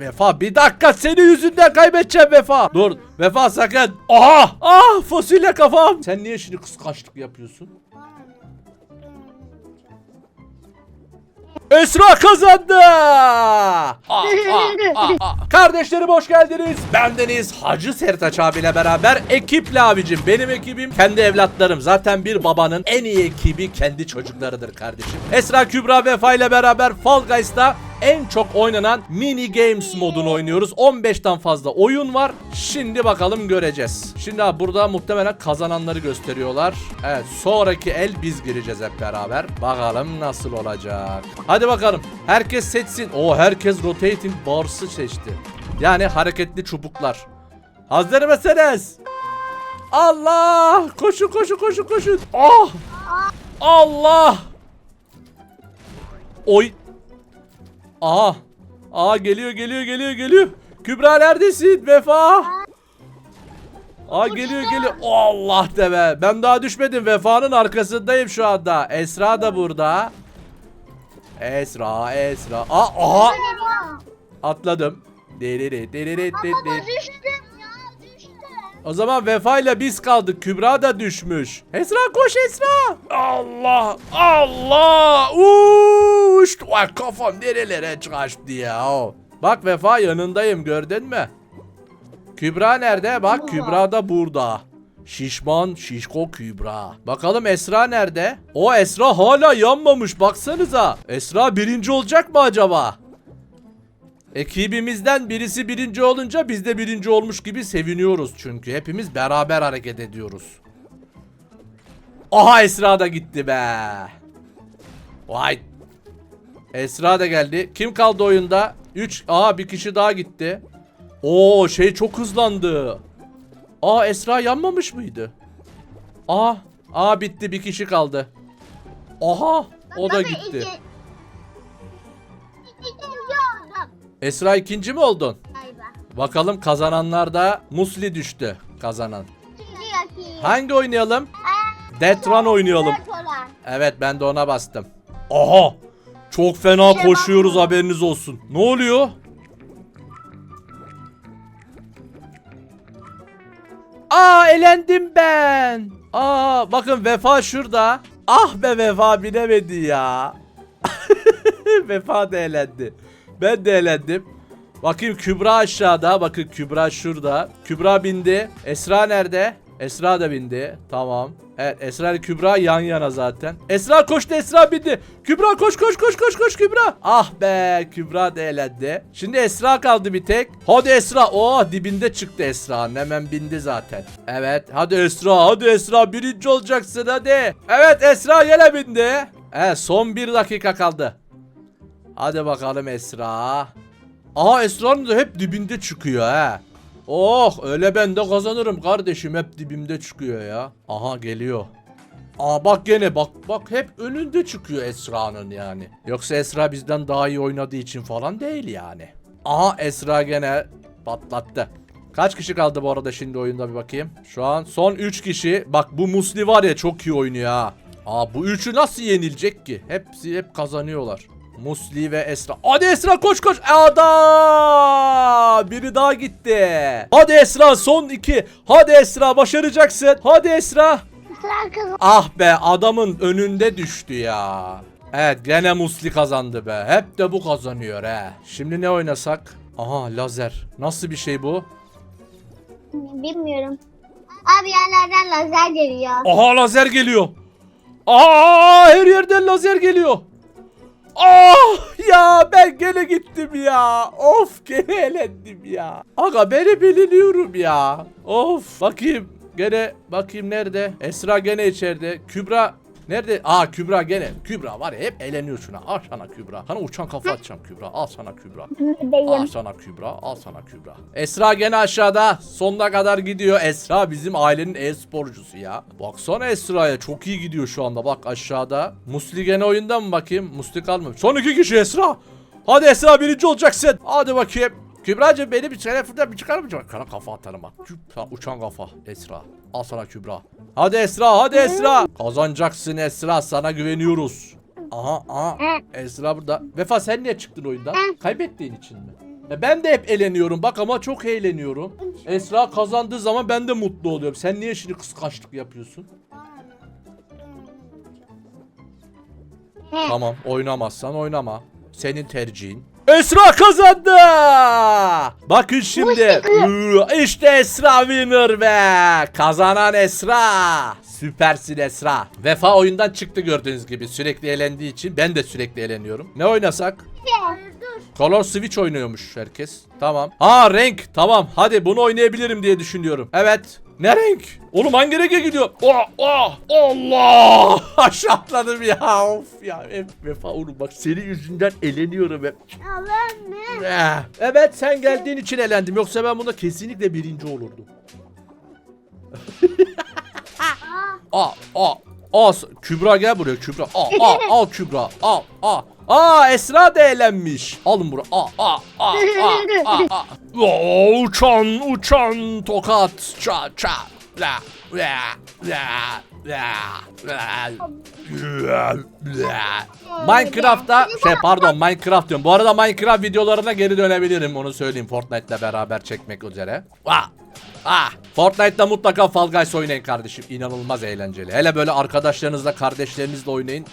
Vefa bir dakika senin yüzünden kaybedeceğim Vefa. Dur Vefa sakın. Aha! Ah fasulye kafam. Sen niye şimdi kıskançlık yapıyorsun? Esra kazandı. Ah, ah, ah, ah. Kardeşlerim hoş geldiniz. Bendeniz Hacı Sertaç abiyle beraber ekiple abicim. Benim ekibim kendi evlatlarım. Zaten bir babanın en iyi ekibi kendi çocuklarıdır kardeşim. Esra Kübra Vefa ile beraber Fall Guys'ta en çok oynanan mini games modunu oynuyoruz. 15'ten fazla oyun var. Şimdi bakalım göreceğiz. Şimdi abi burada muhtemelen kazananları gösteriyorlar. Evet sonraki el biz gireceğiz hep beraber. Bakalım nasıl olacak. Hadi bakalım. Herkes seçsin. O herkes rotating bars'ı seçti. Yani hareketli çubuklar. Hazır mısınız? Allah! Koşun koşun koşun koşun. Ah! Allah! Oy! Aha. Aa geliyor geliyor geliyor geliyor. Kübra neredesin? Vefa. Aa geliyor geliyor. Allah de be. Ben daha düşmedim. Vefa'nın arkasındayım şu anda. Esra da burada. Esra, Esra. Aa, aha. Atladım. Derere, derere, derere. ya düştüm. O zaman Vefa ile biz kaldık. Kübra da düşmüş. Esra koş Esra. Allah Allah. Uş. Vay kafam nerelere kaçtı ya. Bak Vefa yanındayım gördün mü? Kübra nerede? Bak. Kübra da burada. Şişman şişko Kübra. Bakalım Esra nerede? O Esra hala yanmamış baksanıza. Esra birinci olacak mı acaba? Ekibimizden birisi birinci olunca biz de birinci olmuş gibi seviniyoruz çünkü. Hepimiz beraber hareket ediyoruz. Aha Esra da gitti be. Vay. Esra da geldi. Kim kaldı oyunda? 3. Aa bir kişi daha gitti. Oo şey çok hızlandı. Aa Esra yanmamış mıydı? Aa, aa bitti bir kişi kaldı. Aha o da gitti. Esra ikinci mi oldun? galiba. Bakalım kazananlarda Musli düştü kazanan. Hangi oynayalım? Death Run oynayalım. Evet ben de ona bastım. Aha! Çok fena koşuyoruz haberiniz olsun. Ne oluyor? Aa elendim ben. Aa bakın Vefa şurada. Ah be Vefa binemedi ya. Vefa da elendi. Ben de elendim. Bakayım Kübra aşağıda. Bakın Kübra şurada. Kübra bindi. Esra nerede? Esra da bindi. Tamam. Evet Esra ile Kübra yan yana zaten. Esra koştu Esra bindi. Kübra koş koş koş koş koş Kübra. Ah be Kübra da elendi. Şimdi Esra kaldı bir tek. Hadi Esra. Oh dibinde çıktı Esra. Hemen bindi zaten. Evet hadi Esra hadi Esra birinci olacaksın hadi. Evet Esra yine bindi. Evet son bir dakika kaldı. Hadi bakalım Esra. Aha Esra'nın da hep dibinde çıkıyor ha. Oh öyle ben de kazanırım kardeşim hep dibimde çıkıyor ya. Aha geliyor. Aa bak gene bak bak hep önünde çıkıyor Esra'nın yani. Yoksa Esra bizden daha iyi oynadığı için falan değil yani. Aha Esra gene patlattı. Kaç kişi kaldı bu arada şimdi oyunda bir bakayım. Şu an son 3 kişi. Bak bu Musli var ya çok iyi oynuyor ha. Aa bu üçü nasıl yenilecek ki? Hepsi hep kazanıyorlar. Musli ve Esra. Hadi Esra koş koş. Ada! Biri daha gitti. Hadi Esra son iki. Hadi Esra başaracaksın. Hadi Esra. Ah be adamın önünde düştü ya. Evet gene Musli kazandı be. Hep de bu kazanıyor he. Şimdi ne oynasak? Aha lazer. Nasıl bir şey bu? Bilmiyorum. Abi yerlerden lazer geliyor. Aha lazer geliyor. Aa her yerden lazer geliyor. Ah ya ben gene gittim ya. Of gene elendim ya. Aga beni biliniyorum ya. Of bakayım gene bakayım nerede? Esra gene içeride. Kübra nerede? Aa Kübra gene. Kübra var ya hep eğleniyor şuna. Al sana Kübra. Sana uçan kafa atacağım Kübra. Al sana Kübra. Al sana Kübra, al sana Kübra. Esra gene aşağıda. Sonuna kadar gidiyor. Esra bizim ailenin e-sporcusu ya. Baksana Esra'ya çok iyi gidiyor şu anda. Bak aşağıda. Musli gene oyunda mı bakayım? Musli kalmamış. Son iki kişi Esra. Hadi Esra birinci olacaksın. Hadi bakayım. Kübra'cığım beni bir telefonda bir çıkar mısın? Kana kafa atarım bak. Uçan kafa Esra. Al sana Kübra. Hadi Esra hadi Esra. Kazanacaksın Esra sana güveniyoruz. Aha aha. Esra burada. Vefa sen niye çıktın oyundan? Kaybettiğin için mi? E ben de hep eğleniyorum bak ama çok eğleniyorum. Esra kazandığı zaman ben de mutlu oluyorum. Sen niye şimdi kıskançlık yapıyorsun? Tamam oynamazsan oynama. Senin tercihin. Esra kazandı. Bakın şimdi. İşte Esra winner be. Kazanan Esra. Süpersin Esra. Vefa oyundan çıktı gördüğünüz gibi. Sürekli eğlendiği için ben de sürekli eğleniyorum. Ne oynasak? Color Switch oynuyormuş herkes. Tamam. Ha renk. Tamam. Hadi bunu oynayabilirim diye düşünüyorum. Evet. Ne renk? Oğlum hangi renge gidiyor? Oh, oh, Allah! Aşağıladım ya. Of ya. Hep vefa oğlum bak senin yüzünden eleniyorum hep. Eh. Evet sen geldiğin için elendim. Yoksa ben bunda kesinlikle birinci olurdum. Aa, aa, aa, Kübra gel buraya Kübra. Aa, aa, al Kübra. Al, aa. Aa Esra da eğlenmiş. Alın buraya. Aa, aa, aa, aa, aa. Oo, uçan, uçan tokat. Ça, ça. La, la, la. Minecraft'ta şey pardon Minecraft diyorum. Bu arada Minecraft videolarına geri dönebilirim onu söyleyeyim Fortnite'la beraber çekmek üzere. Ah! Ah! Fortnite'da mutlaka Fall Guys oynayın kardeşim. İnanılmaz eğlenceli. Hele böyle arkadaşlarınızla, kardeşlerinizle oynayın.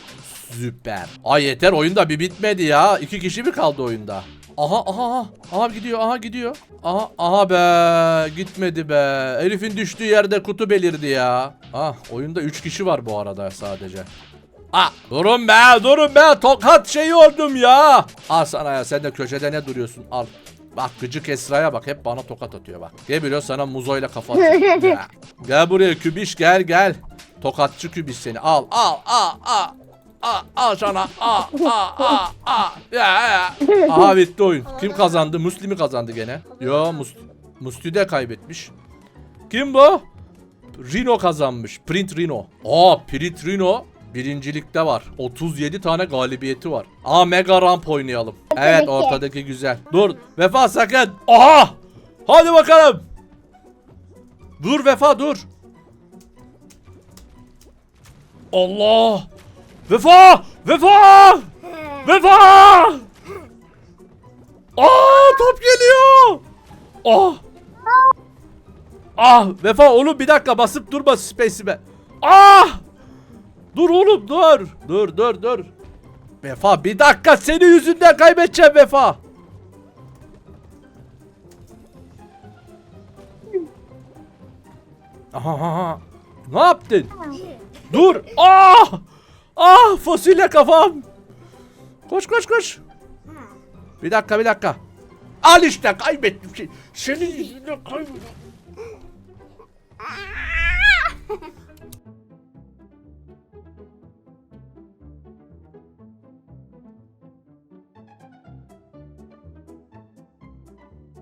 Süper. Ay yeter oyunda bir bitmedi ya. İki kişi mi kaldı oyunda? Aha aha aha. Aha gidiyor aha gidiyor. Aha aha be gitmedi be. Herifin düştüğü yerde kutu belirdi ya. Ah oyunda 3 kişi var bu arada sadece. Ah durun be durun be tokat şeyi oldum ya. Al sana ya sen de köşede ne duruyorsun al. Bak gıcık Esra'ya bak hep bana tokat atıyor bak. Gel biliyor sana muzoyla kafa atıyor. Ya. Gel buraya kübiş gel gel. Tokatçı kübiş seni al al al al. Al, al sana. Al, al. Ya, ya. Aha bitti oyun. Kim kazandı? Muslimi kazandı gene. Yo Mus Musli de kaybetmiş. Kim bu? Rino kazanmış. Print Rino. Aa Print Rino birincilikte var. 37 tane galibiyeti var. Aa Mega Ramp oynayalım. Evet ortadaki güzel. Dur Vefa sakın. Aha! Hadi bakalım. Dur Vefa dur. Allah! Vefa! Vefa! Vefa! Aa top geliyor. Ah! Ah Vefa oğlum bir dakika basıp durma space'ime. Ah! Dur oğlum dur. Dur dur dur. Vefa bir dakika senin yüzünden kaybedeceğim Vefa. Aha, aha. Ne yaptın? Dur. Ah! Ah fasulye kafam. Koş koş koş. Hmm. Bir dakika bir dakika. Al işte kaybettim. Şey. Senin yüzünden kaybettim. Ah!